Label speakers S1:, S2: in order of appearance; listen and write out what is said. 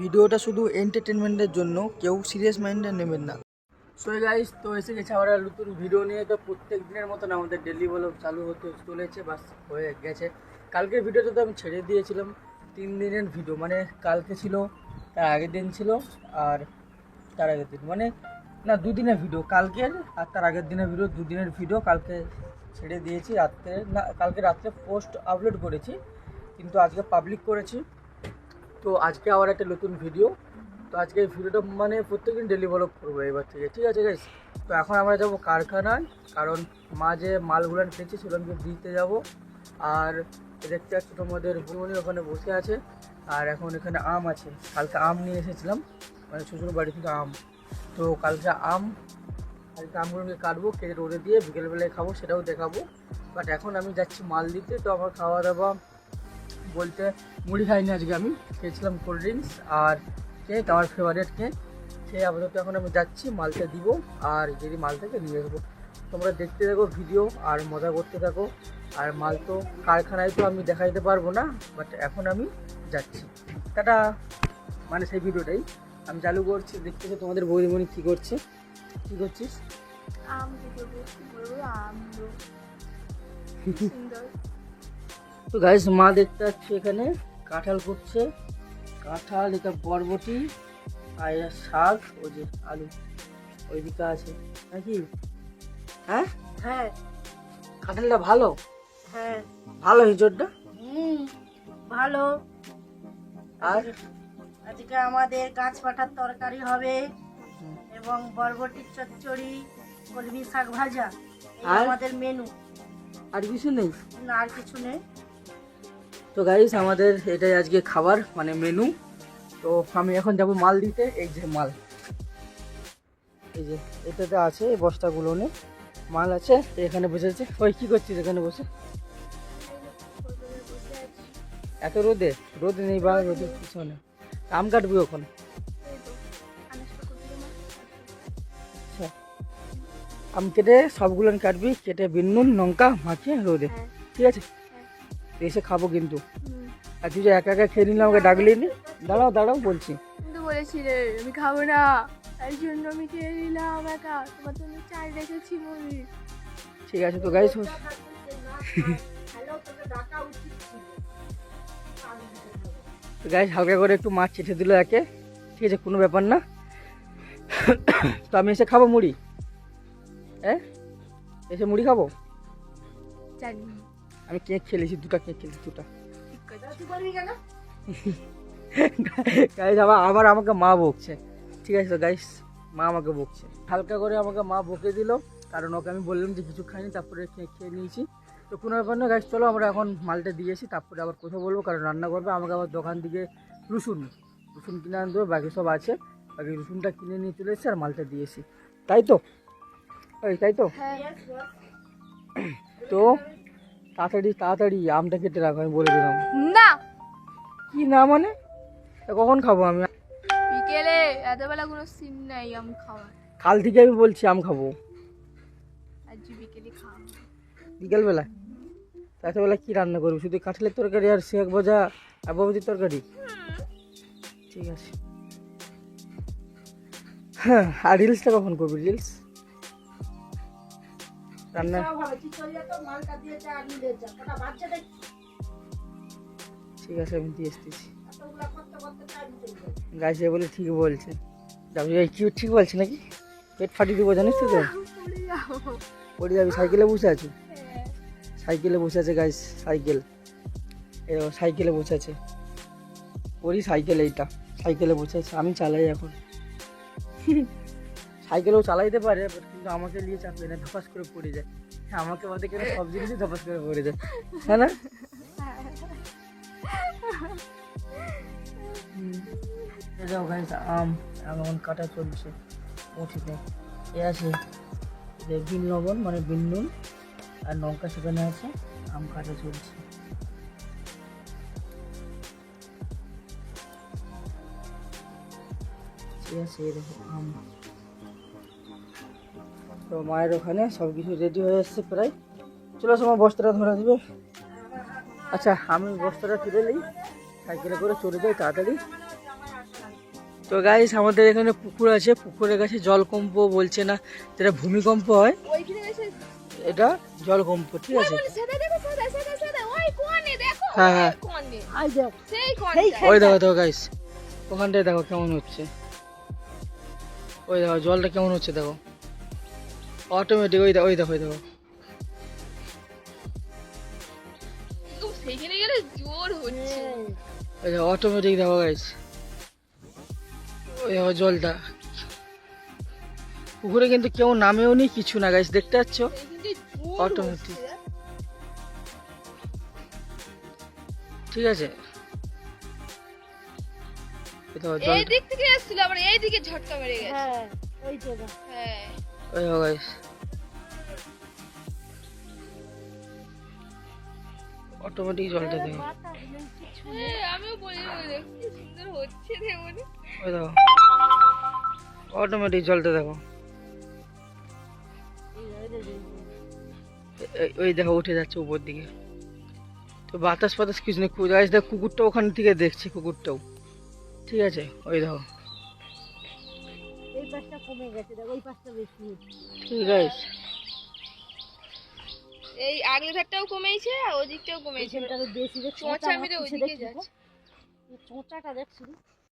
S1: ভিডিওটা শুধু এন্টারটেনমেন্টের জন্য, কেউ সিরিয়াস মাইন্ডে নেবেন না। সো গাইস তো এসে গেছে আমরা নতুন ভিডিও নিয়ে। তো প্রত্যেক দিনের মতন আমাদের ডেলি ব্লগ চালু হতে চলেছে, বাস হয়ে গেছে। কালকের ভিডিওটা তো আমি ছেড়ে দিয়েছিলাম। তিন দিনের ভিডিও মানে কালকে ছিল, তার আগের দিন ছিল, আর তার আগের দিন মানে না, দুদিনের ভিডিও কালকের আর তার আগের দিনের ভিডিও দুদিনের ভিডিও কালকে ছেড়ে দিয়েছি। রাত্রে, না, কালকে রাত্রে পোস্ট আপলোড করেছি, কিন্তু আজকে পাবলিক করেছি। তো আজকে আবার একটা নতুন ভিডিও তো আজকে এই ভিডিওটা মানে প্রত্যেকদিন ডেলি করব এবার থেকে, ঠিক আছে গাইস তো এখন আমরা যাব কারখানায়, কারণ মা যে মালগুলো খেয়েছে সেগুলোকে দিতে যাব। আর দেখতে পাচ্ছি তোমাদের বোনই ওখানে বসে আছে, আর এখন এখানে আম আছে। কালকে আম নিয়ে এসেছিলাম মানে শ্বশুর বাড়ি থেকে আম। তো কালকে আম, কালকে আমগুলোকে কাটবো, কেটে রোদে দিয়ে বিকেলবেলায় খাব, সেটাও দেখাবো। বাট এখন আমি যাচ্ছি মাল দিতে তো আমার খাওয়া দাওয়া বলতে মুড়ি খাইনি আজকে আমি খেয়েছিলাম কোল্ড ড্রিঙ্কস আর কেক আমার ফেভারিট কেক খেয়ে আপাতত এখন আমি যাচ্ছি মালটা দিব আর যদি মাল থেকে নিয়ে আসব। তোমরা দেখতে থাকো ভিডিও আর মজা করতে থাকো। আর মাল তো কারখানায় তো আমি দেখাইতে পারব না বাট এখন আমি যাচ্ছি। টাটা! মানে সেই ভিডিওটাই। আমি চালু করছি দেখতে তোমাদের বৌদিমণি কী করছে। কী করছিস?
S2: আম সুন্দর।
S1: তো গাইস মা দেখতে পাচ্ছি এখানে কাঁঠাল করছে। কাঁঠাল এটা বরবটি আর এটা শাক ওই যে আলু ওইদিকে আছে। নাকি? হ্যাঁ?
S2: হ্যাঁ।
S1: কাঁঠালটা ভালো?
S2: হ্যাঁ।
S1: ভালো হিজড়টা
S2: হুম ভালো।
S1: আর?
S2: আজকে আমাদের গাছ পাঠার তরকারি হবে এবং বরবটির চচ্চড়ি কলমি শাক ভাজা? আমাদের মেনু
S1: আর কিছু নেই?
S2: না আর কিছু নেই।
S1: তো গাইস আমাদের এটাই আজকে খাবার মানে মেনু তো আমি এখন যাব মাল দিতে এই যে মাল। এই যে এটাতে আছে এই বস্তাগুলো নে মাল আছে এখানে বসে আছে। ওই কি করছিস এখানে বসে? এত রোদে? রোদে নেই বা রোদের পিছনে আম কাটবি ওখানে আচ্ছা। আম কেটে সবগুলো কাটবি কেটে বিন্নুন লঙ্কা মাখিয়ে রোদে। ঠিক আছে? এসে খাব কিন্তু। আর তুই যে একা একা খেয়ে নিলাম আমাকে ডাকলি নি? দাঁড়াও দাঁড়াও বলছি।
S3: কিন্তু বলেছিলে আমি খাব না। তাই জন্য আমি খেয়ে নিলাম একা। তোমার জন্য চাল রেখেছি মুড়ি।
S1: ঠিক আছে তো গাইস তো গাইস হালকা করে একটু মাছ চেটে দিল একে। ঠিক আছে কোনো ব্যাপার না। তো আমি এসে খাব মুড়ি। হ্যাঁ? এসে মুড়ি খাব?
S3: জানি
S1: আমি কেক খেলেছি দুটা কেক খেলেছি দুটা। গাইস আবার আবার আমাকে মা বকছে। ঠিক আছে তো গাইস মা আমাকে বকছে। হালকা করে আমাকে মা বকে দিল কারণ ওকে আমি বললাম যে কিছু খাইনি তারপরে খেয়ে খেয়ে নিয়েছি। তো কোনো ব্যাপার না গাইস চলো আমরা এখন মালটা দিয়েছি তারপরে আবার কথা বলব কারণ রান্না করবে আমাকে আবার দোকান থেকে রসুন। রসুন কিনে আনতে হবে বাকি সব আছে। বাকি রসুনটা কিনে নিয়ে চলে এসেছি আর মালটা দিয়েছি তাই তো? ওই তাই তো?
S3: হ্যাঁ।
S1: তো তাড়াতাড়ি তাড়াতাড়ি আমটা কেটে রাখো আমি বলে দিলাম।
S3: না।
S1: কি না মানে? কখন খাব আমি?
S3: বিকেলে এতবেলা কোনো সিন নাই আম খাওয়ার।
S1: কাল থেকে আমি বলছি আম খাব।
S3: আজ বিকেলে খাওয়া
S1: বিকেলবেলা? রাতেরবেলা কি রান্না করবি? শুধু কাঁঠালের তরকারি আর শেখ ভাজা আর বাবুজির তরকারি? ঠিক আছে। হ্যাঁ আর রিলসটা কখন করবি? রিলস
S2: দেখছি
S1: ঠিক আছে আমি দিয়ে
S2: যায়।
S1: গাছে বলে ঠিক বলছে। যাবি এই কি ঠিক বলছে নাকি? পেট ফাটিয়ে দেবো জানিস তো তো?
S3: পড়ে যাবি
S1: সাইকেলে বসে আছো। সাইকেলে বসে আছে গাইস সাইকেল। এ দেখো, সাইকেলে বসে আছে। ওরই সাইকেল এইটা সাইকেলে বসে আছে আমি চালাই এখন। সাইকেলেও চালাইতে পারে কিন্তু আমাকে নিয়ে চাপবে না, ধপাস করে পড়ে যায়। হ্যাঁ আমাকে বাদে কেন সব জিনিসই ধপাস করে পড়ে যায়। হ্যাঁ না? আম এখন কাটা চলছে। এ আছে যে বিন লবণ মানে বিন নুন আর লঙ্কা সেখানে আছে, আম কাটা চলছে। ঠিক আছে দেখো, আম। তো মায়ের ওখানে সব কিছু রেডি হয়ে এসছে প্রায়। চলো সময় বস্তাটা ধরে দিবে। আচ্ছা আমি বস্তাটা তুলে নিই। সাইকেলে করে চলে যাই তাড়াতাড়ি। তো গাইস আমাদের এখানে পুকুর আছে। পুকুরের কাছে জলকম্প বলছে না যেটা ভূমিকম্প হয়। এটা জলকম্প ঠিক আছে? হ্যাঁ, হ্যাঁ।
S3: ওই
S2: দেখো
S1: দেখো গাইস ওখানটায় দেখো কেমন হচ্ছে। ওই দেখো জলটা কেমন হচ্ছে দেখো। অটোমেটিক ওই দেখো ওই দেখো ওই দেখো।
S3: সেইখানে গেলে জোর হচ্ছে।
S1: ওই দেখো অটোমেটিক দেখো গাইস ওই দেখো জলটা। পুকুরে কিন্তু কেউ নামেও নি কিছু না গাইস দেখতে পাচ্ছ.
S3: হচ্ছে।
S1: ঠিক আছে। এই
S3: দিক থেকে এসেছিল আবার এই দিকে ঝটকা মেরে গেছে।
S2: হ্যাঁ ওই দেখ।
S3: হ্যাঁ।
S1: অটোমেটিক জলটা।
S3: হ্যাঁ, আমিও বলি দেখো, সুন্দর হচ্ছে
S1: দেখো। অটোমেটিক জলটা দেখো।
S2: ওই দেখ,
S1: উঠে যাচ্ছে উপর দিকে। তো বাতাস ফাতাস কিছু নেই। দেখ কুকুরটাও ওখান থেকে দেখছি কুকুরটাও। ঠিক আছে? ওই দেখো।
S2: পাশটা কমে গেছে দেখ ওই পাশটা বেশি
S1: আছে
S3: এই আগলে ধারটাও কমেছে আর ওদিকটাও কমেছে।
S2: বেশি দেখ
S3: চোঁচা মেরে ওইদিকে যাচ্ছে।
S2: চোঁচাটা দেখছি